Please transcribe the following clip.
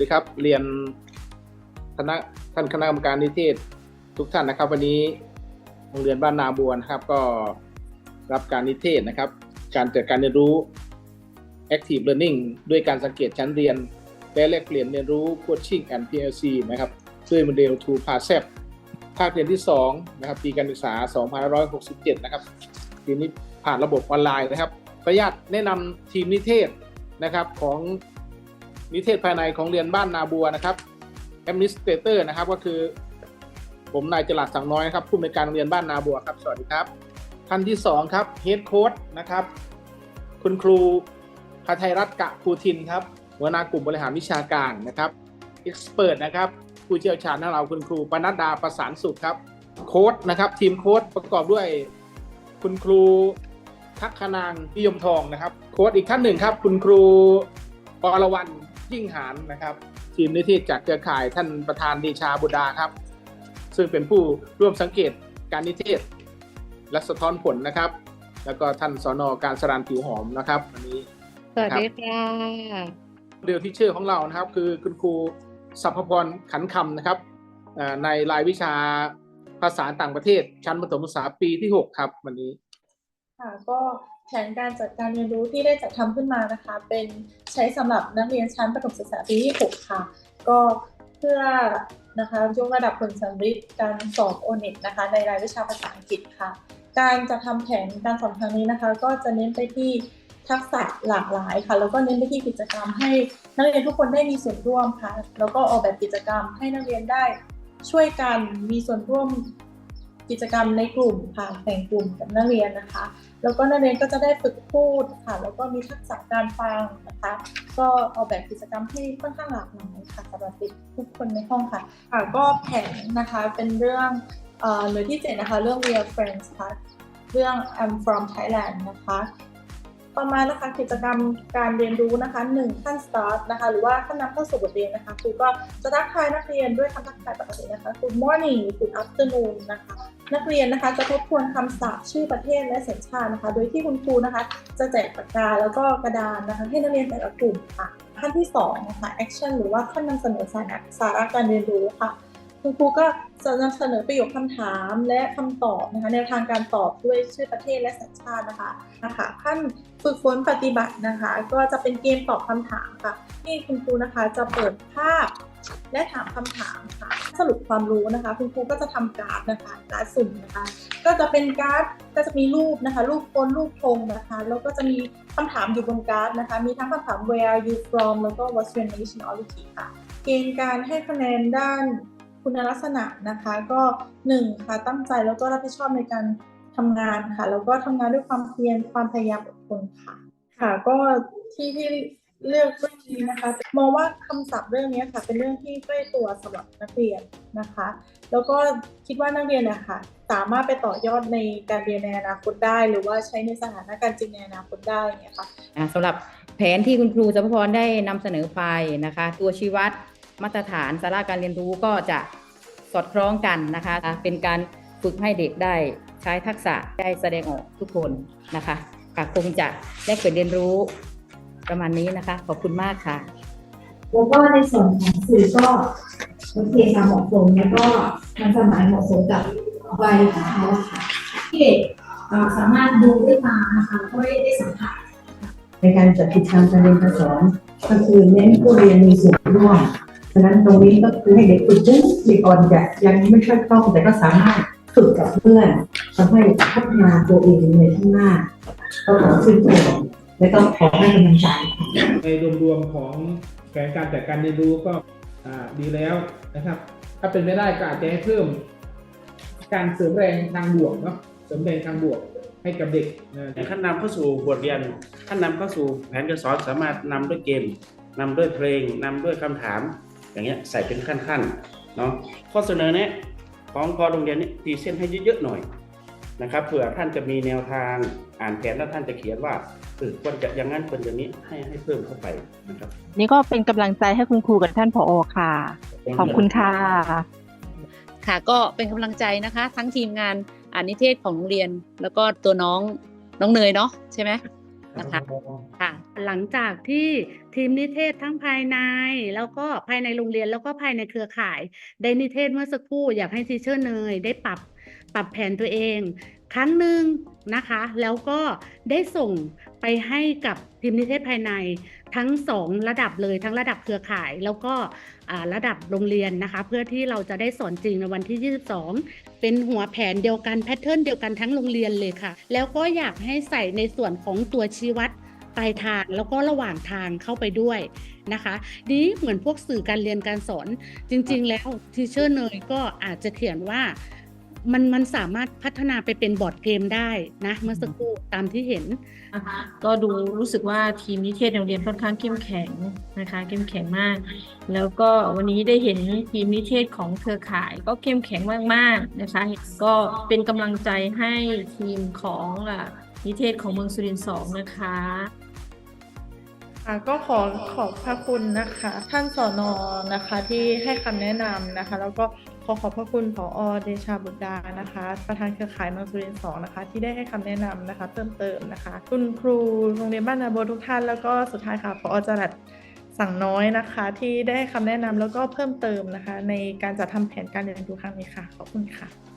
ดีครับ เรียนคณะท่านคณะกรรมการนิเทศทุกท่านนะครับ วันนี้โรงเรียนบ้านนาบัวนะครับ ก็รับการนิเทศนะครับ การจัดการเรียนรู้ Active Learning ด้วยการสังเกตชั้นเรียน และแลกเปลี่ยนเรียนรู้ Coaching and PLC นะครับด้วยโมเดล2 p a s e p ภาคเรียนที่2นะครับปีการศึกษา 2567 นะครับทีนี้ผ่านระบบออนไลน์นะครับขออนุญาตแนะนำทีมนิเทศนะครับของ นิเทศภายในของเรียนบ้านนาบัวนะครับ Administrator นะครับก็คือ ผมนายจรัสสังน้อยนะครับผู้อำนวยการโรงเรียนบ้านนาบัวครับ สวัสดีครับท่านที่สองครับ Head Coach นะครับ คุณครูพาไทยรัตน์กะภูทินครับหัวหน้ากลุ่มบริหารวิชาการนะครับ Expert นะครับผู้เชี่ยวชาญของเราคุณครูปนัดดาประสานสุขครับโค้ดนะครับทีมโค้ดประกอบด้วย คุณครูทักขนางพิยมทองนะครับ โค้ดอีกท่านหนึ่งครับ คุณครูปอรวัน ยิ่งหานนะครับ ทีมนิเทศจากเครือข่ายท่านประธานดีชาบุดาครับ ซึ่งเป็นผู้ร่วมสังเกตการนิเทศ และสะท้อนผลนะครับ แล้วก็ท่านสอนอการสรานผิวหอมนะครับวันนี้สวัสดีค่ะเดลที่ชื่อของเรานะครับ คือคุณครูสัพพรขันคำนะครับอ่าในรายวิชาภาษาต่างประเทศชั้นประถมศึกษาปีที่ 6 ครับวันนี้ ค่ะก็แผนการจัดการเรียนรู้ที่ได้จัดทำขึ้นมานะคะ เป็นใช้สำหรับนักเรียนชั้นประถมศึกษาปีที่ 6 ค่ะ ก็เพื่อนะคะยกระดับผลสำฤทธิ์การสอบโอเน็ตนะคะ ในรายวิชาภาษาอังกฤษค่ะ การจัดทำแผนการสอนครั้งนี้นะคะ ก็จะเน้นไปที่ทักษะหลากหลายค่ะ แล้วก็เน้นไปที่กิจกรรมให้นักเรียนทุกคนได้มีส่วนร่วมค่ะ แล้วก็ออกแบบกิจกรรมให้นักเรียนได้ช่วยกันมีส่วนร่วม กิจกรรมในกลุ่มค่ะแบ่งกลุ่มกับนักเรียนนะคะ แล้วก็นักเรียนก็จะได้ฝึกพูดค่ะ แล้วก็มีทักษะการฟังนะคะ ก็ออกแบบกิจกรรมที่ค่อนข้างหลากหลายค่ะสำหรับเด็กทุกคนในห้องค่ะค่ะก็แผนนะคะเป็นเรื่องหน่วยที่เจ็ดนะคะเรื่อง We are friends ค่ะเรื่อง I'm from Thailand นะคะ ต่อมานะคะกิจกรรมการเรียนรู้นะคะหนึ่งขั้น start นะคะหรือว่าขั้นนำเข้าสู่บทเรียนนะคะครูก็จะทักทายนักเรียนด้วยคำทักทายปกตินะคะ Good morning Good afternoon นะคะนักเรียนนะคะจะทบทวนคำศัพท์ชื่อประเทศและสัญชาตินะคะ โดยที่คุณครูนะคะจะแจกปากกาแล้วก็กระดานนะคะให้นักเรียนแต่ละกลุ่มค่ะขั้นที่สองนะคะ action หรือว่าขั้นนำเสนอสาระการเรียนรู้ค่ะ คุณครูก็จะนำเสนอประโยคคำถามและคำตอบนะคะแนวทางการตอบด้วยชื่อประเทศและสัญชาตินะคะนะคะขั้นฝึกฝนปฏิบัตินะคะ ก็จะเป็นเกมตอบคำถามค่ะที่คุณครูนะคะจะเปิดภาพและถามคำถามค่ะ สรุปความรู้นะคะ คุณครูก็จะทำการ์ดนะคะการ์ดสุ่มนะคะ ก็จะเป็นการ์ดก็จะมีรูปนะคะ รูปคนรูปธงนะคะ แล้วก็จะมีคำถามอยู่บนการ์ดนะคะ มีทั้งคำถาม where are you from แล้วก็ what's your nationality ค่ะ เกณฑ์การให้คะแนนด้าน คุณลักษณะนะคะก็หนึ่งค่ะตั้งใจแล้วก็รับผิดชอบในการทำงานค่ะ แล้วก็ทำงานด้วยความเพียรความพยายามอดทนค่ะ ค่ะก็ที่ที่เลือกเรื่องนี้นะคะมองว่าคำศัพท์เรื่องนี้ค่ะเป็นเรื่องที่ใกล้ตัวสำหรับนักเรียนนะคะ แล้วก็คิดว่านักเรียนนะคะสามารถไปต่อยอดในการเรียนในอนาคตได้ หรือว่าใช้ในสถานการณ์จริงในอนาคตได้เงี้ยค่ะสำหรับแผนที่คุณครูสัพพรได้นำเสนอไปนะคะ ตัวชี้วัด มาตรฐานสาระการเรียนรู้ก็จะสอดคล้องกันนะคะ เป็นการฝึกให้เด็กได้ใช้ทักษะได้แสดงออกทุกคนนะคะค่ะคงจะได้เกิดเรียนรู้ประมาณนี้นะคะ ขอบคุณมากค่ะ แล้วก็ในส่วนของสื่อก็โอเคค่ะเหมาะสมแล้วก็ทันสมัยเหมาะสมกับวัยของเขาอะค่ะที่เด็กเอ่อสามารถดูได้ตานะคะแล้วก็ได้ได้สัมผัสในการจัดกิจกรรมการเรียนการสอนก็คือเน้นผู้เรียนมีส่วนร่วม ฉะนั้นตรงนี้ก็คือให้เด็กฝึกปุ๊บเด็กอ่อนจะยังไม่ค่อยคล่องแต่ก็สามารถฝึกกับเพื่อนทำให้พัฒนาตัวเองในข้างหน้าก็ขอชื่นชมและก็ขอให้กำลังใจในรวมๆของแผนการจัดการเรียนรู้ก็ดีแล้วนะครับ ถ้าเป็นไม่ได้ก็อาจจะให้เพิ่ม การเสริมแรงทางบวกเนาะเสริมแรงทางบวกให้กับเด็กนขั้นนำเข้าสู่บทเรียนขั้นนำเข้าสู่แผนการสอนสามารถนำด้วยเกมนำด้วยเพลงนำด้วยคำถาม อย่างเงี้ยใส่เป็นขั้นๆเนาะข้อเสนอแนะของพอโรงเรียนนี้ตีเส้นให้เยอะๆหน่อยนะครับเผื่อท่านจะมีแนวทางอ่านแผนแล้วท่านจะเขียนว่าเออควรจะอย่างนั้นควรอย่างนี้ให้ให้เพิ่มเข้าไปนะครับ นี่ก็เป็นกำลังใจให้คุณครูกับท่านผอค่ะ ขอบคุณค่ะ ค่ะก็เป็นกำลังใจนะคะ ทั้งทีมงานอานิเทศของโรงเรียน แล้วก็ตัวน้องน้องเนยเนาะใช่ไหม นะคะค่ะหลังจากที่ทีมนิเทศทั้งภายใน แล้วก็ภายในโรงเรียนแล้วก็ภายในเครือข่ายได้นิเทศเมื่อสักครู่อยากให้ทีเชอร์เนยได้ปรับปรับแผนตัวเอง ครั้งหนึ่งนะคะ แล้วก็ได้ส่งไปให้กับทีมนิเทศภายใน ทั้งสองระดับเลยทั้งระดับเครือข่าย แล้วก็ระดับโรงเรียนนะคะ เพื่อที่เราจะได้สอนจริงในวันที่ 22 เป็นหัวแผนเดียวกันแพทเทิร์นเดียวกันทั้งโรงเรียนเลยค่ะ แล้วก็อยากให้ใส่ในส่วนของตัวชี้วัดปลายทางแล้วก็ระหว่างทางเข้าไปด้วยนะคะนี้เหมือนพวกสื่อการเรียนการสอนจริง ๆ แล้วทีเชอร์เนยก็อาจจะเขียนว่า มันมันสามารถพัฒนาไปเป็นบอร์ดเกมได้นะเมื่อสักครู่ตามที่เห็นนะคะก็ดูรู้สึกว่าทีมนิเทศโรงเรียนค่อนข้างเข้มแข็งนะคะ เข้มแข็งมาก แล้วก็วันนี้ได้เห็นทีมนิเทศของเครือข่ายก็เข้มแข็งมากๆนะคะ ก็เป็นกำลังใจให้ทีมของอะนิเทศของเมืองสุรินทร์สองนะคะค่ะก็ขอขอบพระคุณนะคะ ท่านสอนอนะคะที่ให้คำแนะนำนะคะ แล้วก็ข อขอบพระคุณผอเดชาบุตรดานะคะ ประธานเครือข่ายเมืองสุรินทร์สองนะคะ ที่ได้ให้คำแนะนำนะคะ เพิ่มเติมนะคะ คุณครูโรงเรียนบ้านนาโบวทุกท่าน แล้วก็สุดท้ายค่ะผอจรัสสั่งน้อยนะคะ ที่ได้ให้คำแนะนำแล้วก็เพิ่มเติมนะคะ ในการจัดทำแผนการเรียนรู้ครั้งนี้ค่ะ ขอบคุณค่ะ